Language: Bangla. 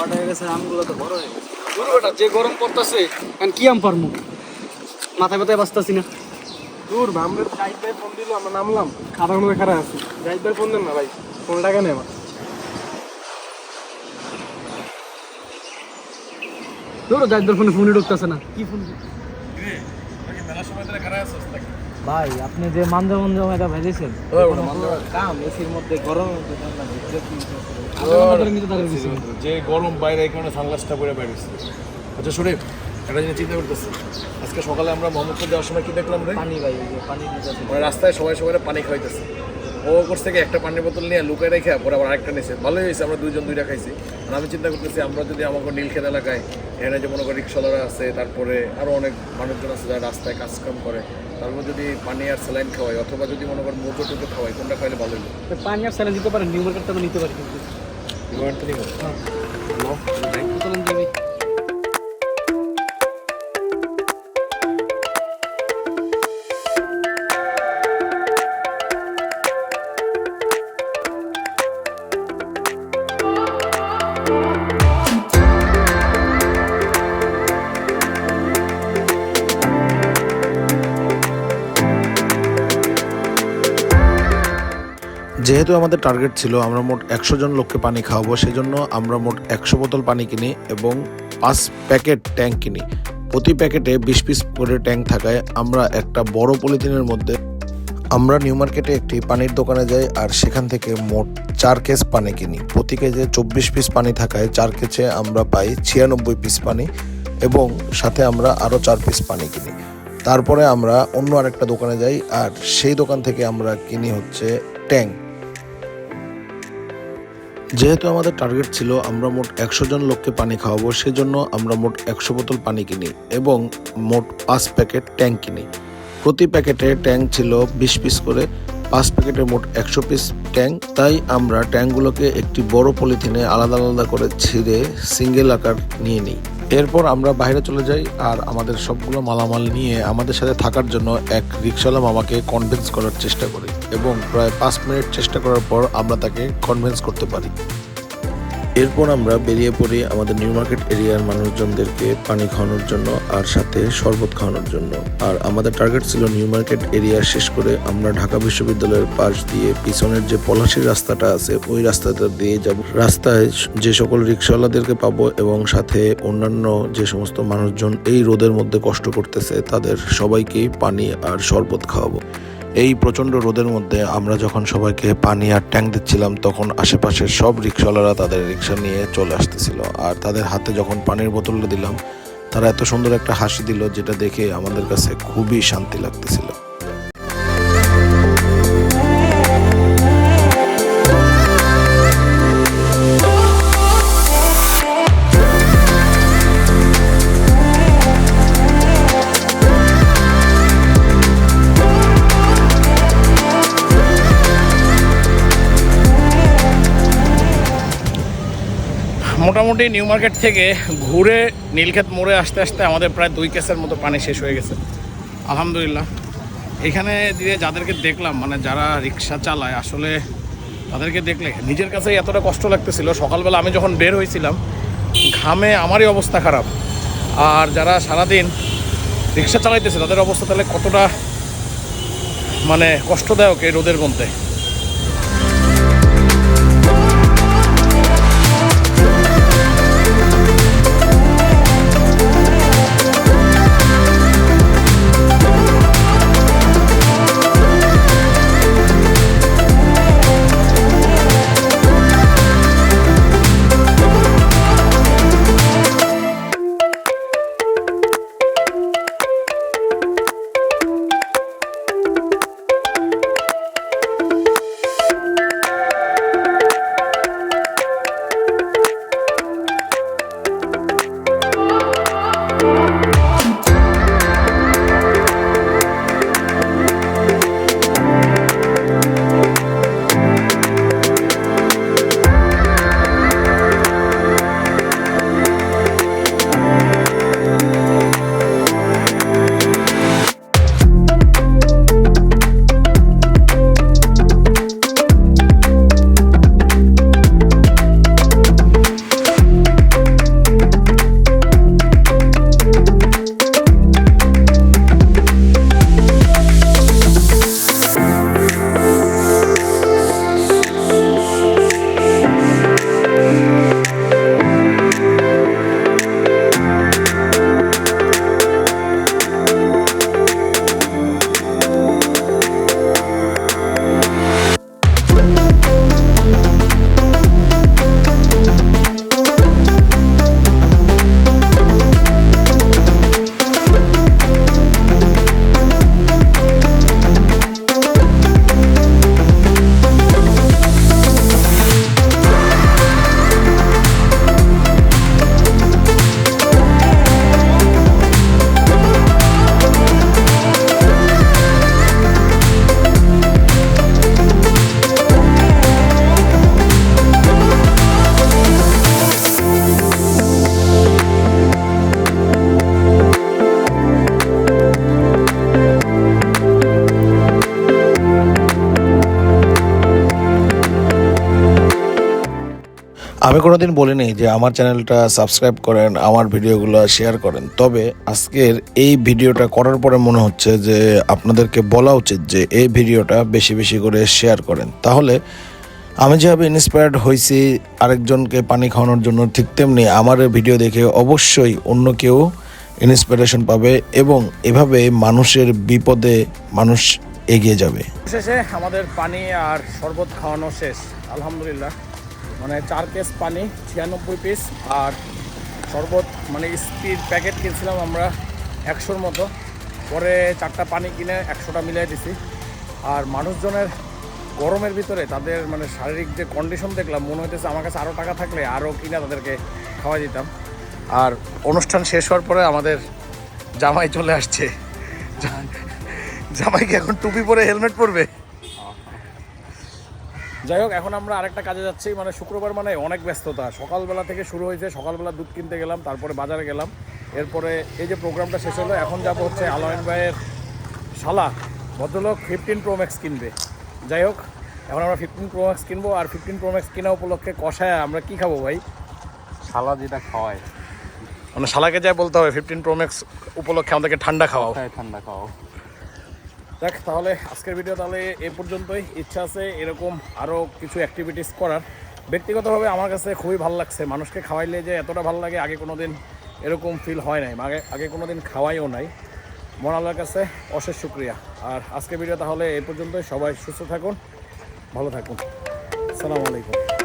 কটা গেছে আমগুলো তো বড় হয়ে গেছে। বেটা যে গরম পড়তেছে এখন কি আম পারমু? মাথায় মাথায় বাঁচতেছি না। দূর আমরা জাহিদ ভাই ফোন দিল আমরা নামলাম। মধ্যে খারাপ আছি। ভাই ফোন দেন না ভাই ফোন টাকা নেই আমার ফোনে ফোনে ঢুকতেছে না। কি ফোন? ভাই আপনি যে মান্দা মান্দা এটা ভেজেছেন কাম এসির মধ্যে গরম যে গরম বাইরে এই কারণে সানগ্লাসটা পরে বাইরেছি আচ্ছা শরীফ একটা জিনিস চিন্তা করতেছি। আজকে সকালে আমরা মোহাম্মদপুর যাওয়ার সময় কি দেখলাম রে? পানি ভাই পানি মানে রাস্তায় সবাই সবাই পানি খাইতেছে ও করছে থেকে একটা পানির বোতল নিয়ে লুকায় রেখে পরে আবার আরেকটা নিয়েছে ভালোই হয়েছে আমরা দুইজন দুইটা খাইছি। আর আমি চিন্তা করতেছি আমরা যদি আমাকে নীলক্ষেত এলাকায় এখানে যে মনে করি রিক্সাওয়ালারা আছে তারপরে আরও অনেক মানুষজন আছে যারা রাস্তায় কাজকাম করে তারপর যদি পানি আর স্যালাইন খাওয়াই অথবা যদি মনে করেন মোটো টোটো খাওয়াই কোনটা খাইলে ভালো হইল? পানি আর স্যালাইন দিতে পারেন নিউ মার্কেটটা তো নিতে পারি কিন্তু। বিমানটা যেহেতু আমাদের টার্গেট ছিল আমরা মোট একশো জন লোককে পানি খাওয়াবো, সেজন্য আমরা মোট একশো বোতল পানি কিনি এবং পাঁচ প্যাকেট ট্যাঙ্ক কিনি। প্রতি প্যাকেটে বিশ পিস করে ট্যাঙ্ক থাকায় আমরা একটা বড় পলিথিনের মধ্যে আমরা নিউ মার্কেটে একটি পানির দোকানে যাই আর সেখান থেকে মোট চার কেস পানি কিনি। প্রতি কেজে চব্বিশ পিস পানি থাকায় চার কেজে আমরা পাই ছিয়ানব্বই পিস পানি এবং সাথে আমরা আরও চার পিস পানি কিনি। তারপরে আমরা অন্য আরেকটা দোকানে যাই আর সেই দোকান থেকে আমরা কিনি হচ্ছে ট্যাঙ্ক। যেহেতু আমাদের টার্গেট ছিল আমরা মোট একশো জন লোককে পানি খাওয়াবো, সেজন্য আমরা মোট একশো বোতল পানি কিনি এবং মোট পাঁচ প্যাকেট ট্যাঙ্ক কিনি। প্রতি প্যাকেটে ট্যাঙ্ক ছিল বিশ পিস করে, পাঁচ প্যাকেটে মোট একশো পিস ট্যাঙ্ক। তাই আমরা ট্যাঙ্কগুলোকে একটি বড় পলিথিনে আলাদা আলাদা করে ছিঁড়ে সিঙ্গেল আকার নিয়ে নিই। এরপর আমরা বাইরে চলে যাই আর আমাদের সবগুলো মালামাল নিয়ে আমাদের সাথে থাকার জন্য এক রিক্সাওয়ালা মামাকে কনভিন্স করার চেষ্টা করি এবং প্রায় পাঁচ মিনিট চেষ্টা করার পর আমরা তাকে কনভিন্স করতে পারি। এরপর আমরা বেরিয়ে পড়ি আমাদের নিউ মার্কেট এরিয়ার মানুষজনদেরকে পানি খাওয়ানোর জন্য আর সাথে শরবত খাওয়ানোর জন্য। আর আমাদের টার্গেট ছিল নিউ মার্কেট এরিয়া শেষ করে আমরা ঢাকা বিশ্ববিদ্যালয়ের পাশ দিয়ে পিছনের যে পলাশির রাস্তাটা আছে, ওই রাস্তাটা দিয়ে যাব। রাস্তায় যে সকল রিক্সাওয়ালাদেরকে পাবো এবং সাথে অন্যান্য যে সমস্ত মানুষজন এই রোদের মধ্যে কষ্ট করতেছে, তাদের সবাইকেই পানি আর শরবত খাওয়াবো। এই প্রচণ্ড রোদের মধ্যে আমরা যখন সবাইকে পানি আর ট্যাঙ্ক দিচ্ছিলাম, তখন আশেপাশের সব রিক্সাওয়ালারা তাদের রিক্সা নিয়ে চলে আসতেছিল। আর তাদের হাতে যখন পানির বোতলটা দিলাম, তারা এত সুন্দর একটা হাসি দিল, যেটা দেখে আমাদের কাছে খুবই শান্তি লাগতেছিল। মোটামুটি নিউ মার্কেট থেকে ঘুরে নীলক্ষেত মোড়ে আসতে আসতে আমাদের প্রায় দুই কেসের মতো পানি শেষ হয়ে গেছে। আলহামদুলিল্লাহ। এখানে দিয়ে যাদেরকে দেখলাম মানে যারা রিক্সা চালায়, আসলে তাদেরকে দেখলে নিজের কাছেই এতটা কষ্ট লাগতেছিল। সকালবেলা আমি যখন বের হয়েছিলাম, ঘামে আমারই অবস্থা খারাপ। আর যারা সারাদিন রিক্সা চালাইতেছে, তাদের অবস্থা তাহলে কতটা মানে কষ্টদায়ক এই রোদের মধ্যে? আমি কোনোদিন বলিনি যে আমার চ্যানেলটা সাবস্ক্রাইব করেন, আমার ভিডিওগুলো শেয়ার করেন। তবে আজকের এই ভিডিওটা করার পরে মনে হচ্ছে যে আপনাদেরকে বলা উচিত যে এই ভিডিওটা বেশি বেশি করে শেয়ার করেন। তাহলে আমি যেভাবে ইন্সপায়ার্ড হয়েছি, আরেকজনকে পানি খাওয়ানোর জন্য ঠিক তেমনি আমার ভিডিও দেখে অবশ্যই অন্য কেউ ইন্সপিরেশন পাবে এবং এভাবে মানুষের বিপদে মানুষ এগিয়ে যাবে। শেষে আমাদের পানি আর শরবত খাওয়ানো শেষ। আলহামদুলিল্লাহ। মানে চার কেস পানি, ছিয়ানব্বই পিস আর শরবত মানে স্পিড প্যাকেট কিনছিলাম আমরা একশোর মতো। পরে চারটা পানি কিনে একশোটা মিলিয়ে দিছি। আর মানুষজনের গরমের ভিতরে তাদের মানে শারীরিক যে কন্ডিশন দেখলাম, মনে হইতেছে আমার কাছে আরও টাকা থাকলে আরও কিনে তাদেরকে খাওয়া দিতাম। আর অনুষ্ঠান শেষ হওয়ার পরে আমাদের জামাই চলে আসছে। জামাই কি এখন টুপি পরে হেলমেট পরবে। যাই হোক এখন আমরা আরেকটা কাজে যাচ্ছি। মানে শুক্রবার মানে অনেক ব্যস্ততা। সকালবেলা থেকে শুরু হয়েছে সকালবেলা দুধ কিনতে গেলাম তারপরে বাজারে গেলাম। এরপরে এই যে প্রোগ্রামটা শেষ হলো এখন যাব হচ্ছে আলমিন ভাইয়ের শালা ভদ্রলোক ফিফটিন প্রো ম্যাক্স কিনবে। যাই হোক এখন আমরা ফিফটিন প্রো ম্যাক্স কিনবো আর ফিফটিন প্রো ম্যাক্স কেনা উপলক্ষে কষায় আমরা কি খাব ভাই? শালা যেটা খাওয়ায়। মানে শালাকে যাই বলতে হবে ফিফটিন প্রো ম্যাক্স উপলক্ষে আমাদেরকে ঠান্ডা খাওয়াও। ঠান্ডা খাওয়াও? দেখ, তাহলে আজকের ভিডিও তাহলে এ পর্যন্তই। ইচ্ছা আছে এরকম আরও কিছু অ্যাক্টিভিটিস করার। ব্যক্তিগতভাবে আমার কাছে খুবই ভালো লাগছে। মানুষকে খাওয়াইলে যে এতটা ভালো লাগে, আগে কোনো দিন এরকম ফিল হয় নাই। আগে আগে কোনো দিন খাওয়াইও নাই। মন আল্লাহর কাছে অশেষ শুক্রিয়া। আর আজকের ভিডিও তাহলে এই পর্যন্তই। সবাই সুস্থ থাকুন, ভালো থাকুন। আসসালামু আলাইকুম।